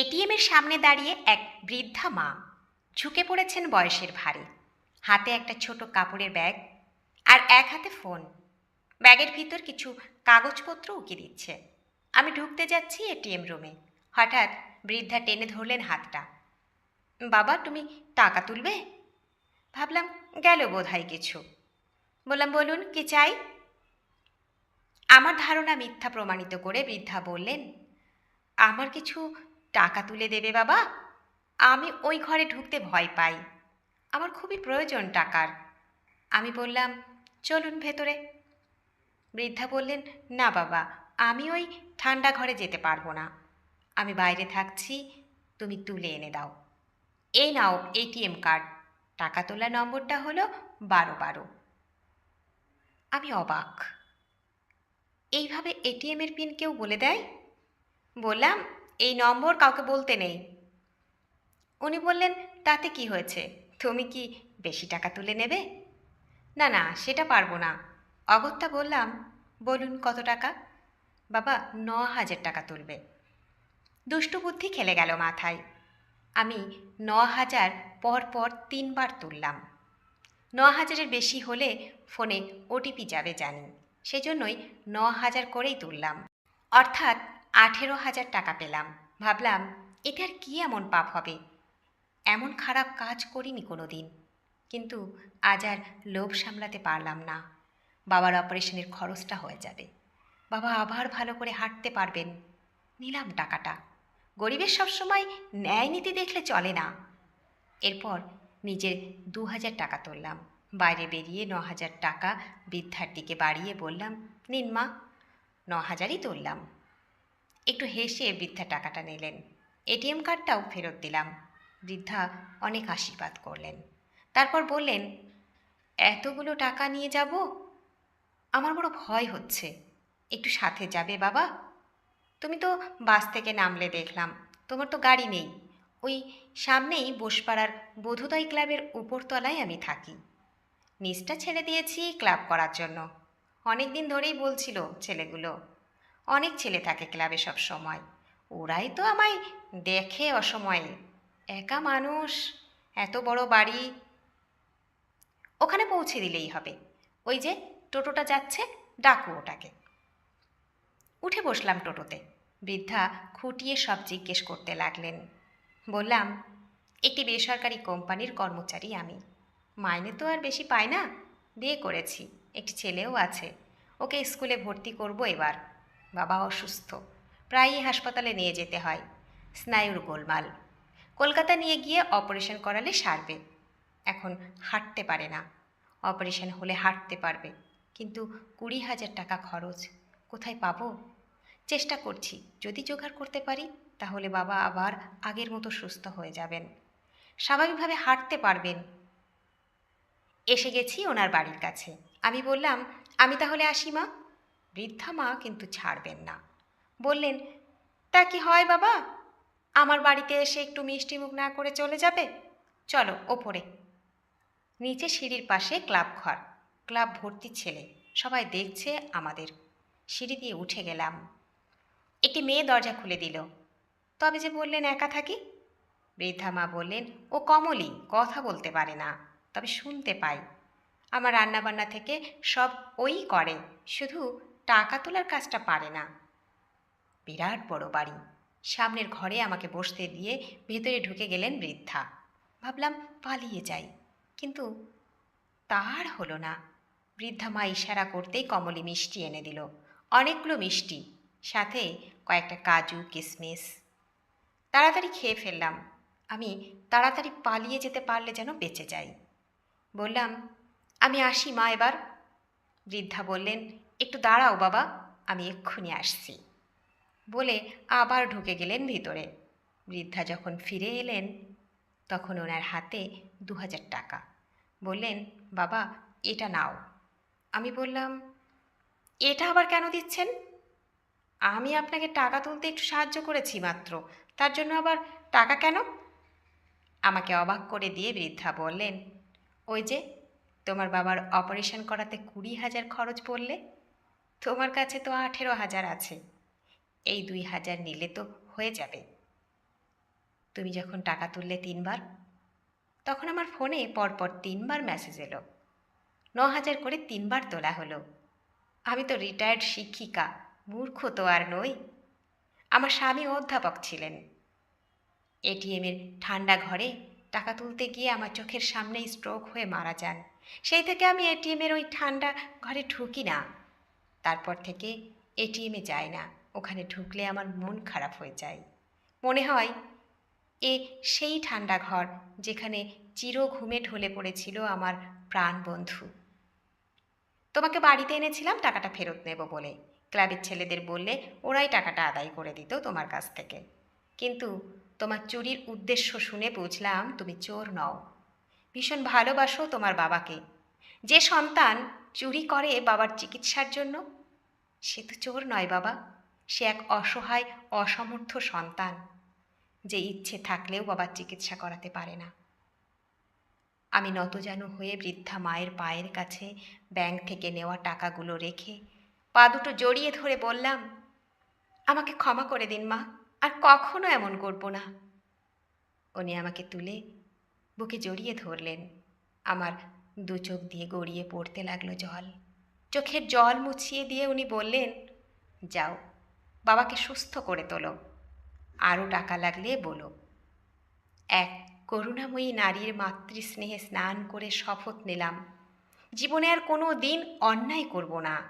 এটিএমের সামনে দাঁড়িয়ে এক বৃদ্ধা মা ঝুঁকে পড়েছেন বয়সের ভারে। হাতে একটা ছোট কাপড়ের ব্যাগ আর এক হাতে ফোন। ব্যাগের ভিতর কিছু কাগজপত্র উকি দিচ্ছে। আমি ঢুকতে যাচ্ছি এটিএম রুমে। হঠাৎ বৃদ্ধা টেনে ধরলেন হাতটা। বাবা, তুমি টাকা তুলবে? ভাবলাম, গেল বোধ হয় কিছু। বললাম, বলুন, কি চাই? আমার ধারণা মিথ্যা প্রমাণিত করে বৃদ্ধা বললেন, আমার কিছু টাকা তুলে দেবে বাবা। আমি ওই ঘরে ঢুকতে ভয় পাই। আমার খুবই প্রয়োজন টাকার। আমি বললাম, চলুন ভেতরে। বৃদ্ধা বললেন, না বাবা, আমি ওই ঠান্ডা ঘরে যেতে পারব না। আমি বাইরে থাকছি, তুমি তুলে এনে দাও। এই নাও এটিএম কার্ড। টাকা তোলার নম্বরটা হলো বারো বারো। আমি অবাক। এইভাবে এটিএমের পিন কেউ বলে দেয়? বললাম এই নম্বর কাউকে বলতে নেই। উনি বললেন, তাতে কি হয়েছে? তুমি কি বেশি টাকা তুলে নেবে? না না, সেটা পারব না। অগত্যা বললাম, বলুন, কত টাকা? বাবা ন হাজার টাকা তুলবে। দুষ্টু বুদ্ধি খেলে গেল মাথায়। আমি ন হাজার পর পর তিনবার তুললাম। ন হাজারের বেশি হলে ফোনে ওটিপি যাবে জানি, সেজন্যই ন হাজার করেই তুললাম। অর্থাৎ আঠেরো হাজার টাকা পেলাম। ভাবলাম এটার কি এমন পাপ হবে? এমন খারাপ কাজ করিনি কোনো দিন কিন্তু আজ আর লোভ সামলাতে পারলাম না। বাবার অপারেশনের খরচটা হয়ে যাবে। বাবা আবার ভালো করে হাঁটতে পারবেন। নিলাম টাকাটা। গরিবের সবসময় ন্যায় নীতি দেখলে চলে না। এরপর নিজের দু হাজার টাকা তুললাম। বাইরে বেরিয়ে ন হাজার টাকা বৃদ্ধার দিকে বাড়িয়ে বললাম, নিন মা। ন হাজারই তুললাম। একটু হেসে বৃদ্ধা টাকাটা নিলেন। এটিএম কার্ডটাও ফেরত দিলাম। বৃদ্ধা অনেক আশীর্বাদ করলেন। তারপর বললেন, এতগুলো টাকা নিয়ে যাব? আমার বড় ভয় হচ্ছে। একটু সাথে যাবে বাবা? তুমি তো বাস থেকে নামলে দেখলাম। তোমার তো গাড়ি নেই। ওই সামনেই বোসপাড়ার বোধোদয় ক্লাবের উপরতলায় আমি থাকি। নিচটা ছেড়ে দিয়েছি ক্লাব করার জন্য। অনেক দিন ধরেই বলছিল ছেলেগুলো। অনেক ছেলে থাকে ক্লাবে সব সময়। ওরাই তো আমায় দেখে অসময়ে। একা মানুষ, এত বড় বাড়ি। ওখানে পৌঁছে দিলেই হবে। ওই যে টোটোটা যাচ্ছে, ডাকু ওটাকে। উঠে বসলাম টোটোতে। বৃদ্ধা খুঁটিয়ে সব জিজ্ঞেস করতে লাগলেন। বললাম, একটি বেসরকারি কোম্পানির কর্মচারী আমি। মাইনে তো আর বেশি পাই না। বিয়ে করেছি। একটি ছেলেও আছে। ওকে স্কুলে ভর্তি করব এবার। বাবা অসুস্থ। প্রায়ই হাসপাতালে নিয়ে যেতে হয়। স্নায়ুর গোলমাল। কলকাতা নিয়ে গিয়ে অপারেশন করালে সারবে। এখন হাঁটতে পারে না। অপারেশন হলে হাঁটতে পারবে। কিন্তু কুড়ি হাজার টাকা খরচ। কোথায় পাবো? চেষ্টা করছি। যদি জোগাড় করতে পারি, তাহলে বাবা আবার আগের মতো সুস্থ হয়ে যাবেন। স্বাভাবিকভাবে হাঁটতে পারবেন। এসে গেছি ওনার বাড়ির কাছে। আমি বললাম, আমি তাহলে আসি, মা। বৃদ্ধা মা কিন্তু ছাড়বেন না। বললেন, তা কি হয় বাবা? আমার বাড়িতে এসে একটু মিষ্টি মুখ না করে চলে যাবে? চলো, ওপরে। নিচে সিঁড়ির পাশে ক্লাব ঘর, ক্লাব ভর্তি ছেলে, সবাই দেখছে আমাদের। সিঁড়ি দিয়ে উঠে গেলাম। একটি মেয়ে দরজা খুলে দিল। তবে যে বললেন একা থাকি? বৃদ্ধা মা বললেন, ও কমলি, কথা বলতে পারে না, তবে শুনতে পাই। আমার রান্নাবান্না থেকে সব ওই করে। শুধু টাকা তোলার কাজটা পারে না। বিরাট বড় বাড়ি। সামনের ঘরে আমাকে বসতে দিয়ে ভেতরে ঢুকে গেলেন বৃদ্ধা। ভাবলাম পালিয়ে যাই। কিন্তু তার হলো না। বৃদ্ধা মা ইশারা করতেই কমলি মিষ্টি এনে দিল। অনেকগুলো মিষ্টি, সাথে কয়েকটা কাজু কিশমিশ তাড়াতাড়ি খেয়ে ফেললাম। আমি তাড়াতাড়ি পালিয়ে যেতে পারলে যেন বেঁচে যাই। বললাম আমি আসি, মা, এবার। বৃদ্ধা বললেন, একটু দাঁড়াও বাবা, আমি এক্ষুনি আসছি। বলে আবার ঢুকে গেলেন ভিতরে। বৃদ্ধা যখন ফিরে এলেন, তখন ওনার হাতে দু হাজার টাকা। বললেন, বাবা, এটা নাও। আমি বললাম, এটা আবার কেন দিচ্ছেন? আমি আপনাকে টাকা তুলতে একটু সাহায্য করেছি মাত্র, তার জন্য আবার টাকা কেন? আমাকে অবাক করে দিয়ে বৃদ্ধা বললেন, ওই যে তোমার বাবার অপারেশন করাতে কুড়ি হাজার খরচ পড়লে? তোমার কাছে তো আঠেরো হাজার আছে। এই দুই হাজার নিলে তো হয়ে যাবে। তুমি যখন টাকা তুললে তিনবার, তখন আমার ফোনে পরপর তিনবার মেসেজ এলো। ন হাজার করে তিনবার তোলা হলো। আমি তো রিটায়ার্ড শিক্ষিকা, মূর্খ তো আর নই। আমার স্বামী অধ্যাপক ছিলেন। এটিএমের ঠান্ডা ঘরে টাকা তুলতে গিয়ে আমার চোখের সামনেই স্ট্রোক হয়ে মারা যান। সেই থেকে আমি এটিএমের ওই ঠান্ডা ঘরে ঢুকি না। তারপর থেকে এটিএমে যাই না, ওখানে ঢুকলে আমার মন খারাপ হয়ে যায়। মনে হয় এ সেই ঠান্ডা ঘর যেখানে চির ঘুমে ঢলে পড়েছিল আমার প্রাণ বন্ধু। তোমাকে বাড়িতে এনেছিলাম, টাকাটা ফেরত নেব বলে। ক্লাবের ছেলেদের বললে ওরাই টাকাটা আদায় করে দিত তোমার কাছ থেকে। কিন্তু তোমার চুরির উদ্দেশ্য শুনে বুঝলাম তুমি চোর নও। ভীষণ ভালোবাসো তোমার বাবাকে। যে সন্তান চুরি করে বাবার চিকিৎসার জন্য, সে তো চোর নয় বাবা। সে এক অসহায়, অসমর্থ সন্তান, যে ইচ্ছে থাকলেও বাবার চিকিৎসা করাতে পারে না। আমি নতজানু হয়ে বৃদ্ধা মায়ের পায়ের কাছে ব্যাংক থেকে নেওয়া টাকাগুলো রেখে পা দুটো জড়িয়ে ধরে বললাম, আমাকে ক্ষমা করে দিন মা, আর কখনো এমন করব না। উনি আমাকে তুলে বুকে জড়িয়ে ধরলেন। আমার দু চোখ দিয়ে গড়িয়ে পড়তে লাগল জল। চোখের জল মুছিয়ে দিয়ে উনি বললেন যাও বাবাকে সুস্থ করে তোলো। আরও টাকা লাগলে বলো। এক করুণাময়ী নারীর মাতৃস্নেহে স্নান করে শপথ নিলাম। জীবনে আর কোনো দিন অন্যায় করব না।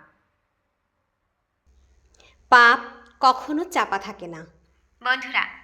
পাপ কখনো চাপা থাকে না। বন্ধুরা